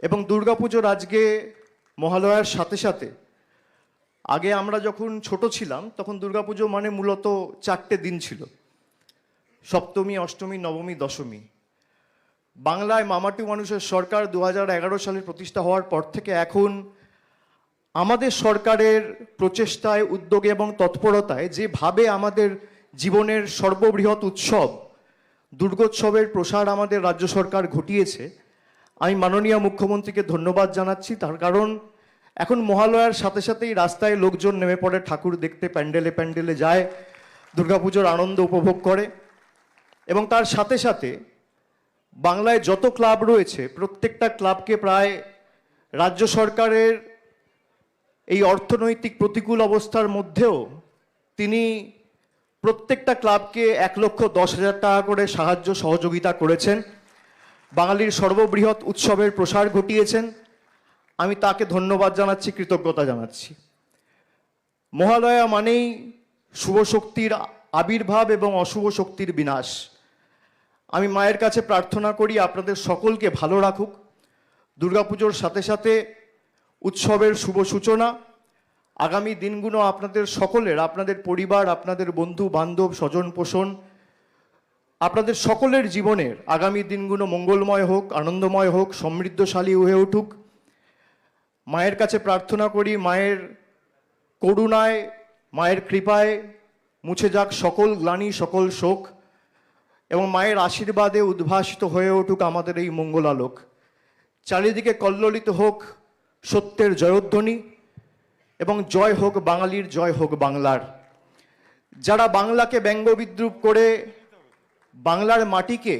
এবং দুর্গাপুজোর আজকে মহালয়ার সাথে সাথে, আগে আমরা যখন ছোট ছিলাম, তখন দুর্গাপুজো মানে মূলত চারটে দিন ছিল। সপ্তমী, অষ্টমী, নবমী, দশমী। বাংলায় মামাটি মানুষের সরকার দু হাজার এগারো সালে প্রতিষ্ঠা হওয়ার পর থেকে এখন আমাদের সরকারের প্রচেষ্টায়, উদ্যোগে এবং তৎপরতায় যেভাবে আমাদের জীবনের সর্ববৃহৎ উৎসব, দুর্গোৎসবের প্রসার আমাদের রাজ্য সরকার ঘটিয়েছে আমি মাননীয় মুখ্যমন্ত্রীকে ধন্যবাদ জানাচ্ছি। তার কারণ এখন মহালয়ার সাথে সাথেই রাস্তায় লোকজন নেমে পড়ে, ঠাকুর দেখতে প্যান্ডেলে প্যান্ডেলে যায়, দুর্গাপুজোর আনন্দ উপভোগ করে এবং তার সাথে সাথে বাংলায় যত ক্লাব রয়েছে, প্রত্যেকটা ক্লাবকে প্রায় রাজ্য সরকারের এই অর্থনৈতিক প্রতিকূল অবস্থার মধ্যেও তিনি প্রত্যেকটা ক্লাবকে এক লক্ষ দশ হাজার টাকা করে সাহায্য সহযোগিতা করেছেন। বাঙালির সর্ববৃহৎ উৎসবের প্রসার ঘটিয়েছেন। আমি তাকে ধন্যবাদ জানাচ্ছি, কৃতজ্ঞতা জানাচ্ছি। মহালয়া মানেই শুভ শক্তির আবির্ভাব এবং অশুভ শক্তির বিনাশ। আমি মায়ের কাছে প্রার্থনা করি, আপনাদের সকলকে ভালো রাখুক। দুর্গাপুজোর সাথে সাথে উৎসবের শুভ সূচনা। আগামী দিনগুলো আপনাদের সকলের, আপনাদের পরিবার, আপনাদের বন্ধু বান্ধব স্বজন পোষণ আপনাদের সকলের জীবনের আগামী দিনগুলো মঙ্গলময় হোক, আনন্দময় হোক, সমৃদ্ধশালী হয়ে উঠুক। মায়ের কাছে প্রার্থনা করি, মায়ের করুণায়, মায়ের কৃপায় মুছে যাক সকল গ্লানি, সকল শোক এবং মায়ের আশীর্বাদে উদ্ভাসিত হয়ে উঠুক আমাদের এই মঙ্গলালোক। চারিদিকে কল্লোলিত হোক সত্যের জয়ধ্বনি এবং জয় হোক বাঙালির, জয় হোক বাংলার। যারা বাংলাকে ব্যঙ্গ বিদ্রুপ করে বাংলার মাটিকে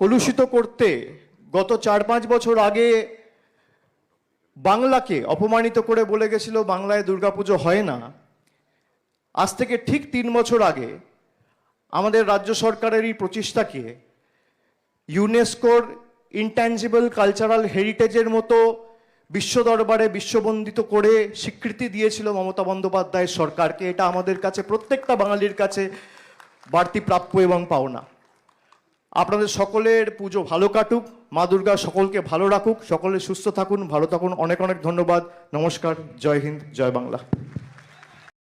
কলুষিত করতে গত চার পাঁচ বছর আগে বাংলাকে অপমানিত করে বলে গেছিল, বাংলায় দুর্গাপুজো হয় না। আজ থেকে ঠিক তিন বছর আগে আমাদের রাজ্য সরকারের এই প্রচেষ্টাকে ইউনেস্কোর ইনট্যাঞ্জিবল কালচারাল হেরিটেজের মতো বিশ্ব দরবারে বিশ্ববন্দিত করে স্বীকৃতি দিয়েছিল মমতা বন্দ্যোপাধ্যায়ের সরকারকে। এটা আমাদের কাছে, প্রত্যেকটা বাঙালির কাছে বাড়তি প্রাপ্য এবং পাওনা। আপনাদের সকলের পুজো ভালো কাটুক, মা দুর্গা সকলকে ভালো রাখুক, সকলে সুস্থ থাকুন, ভালো থাকুন। অনেক অনেক ধন্যবাদ। নমস্কার, জয় হিন্দ, জয় বাংলা।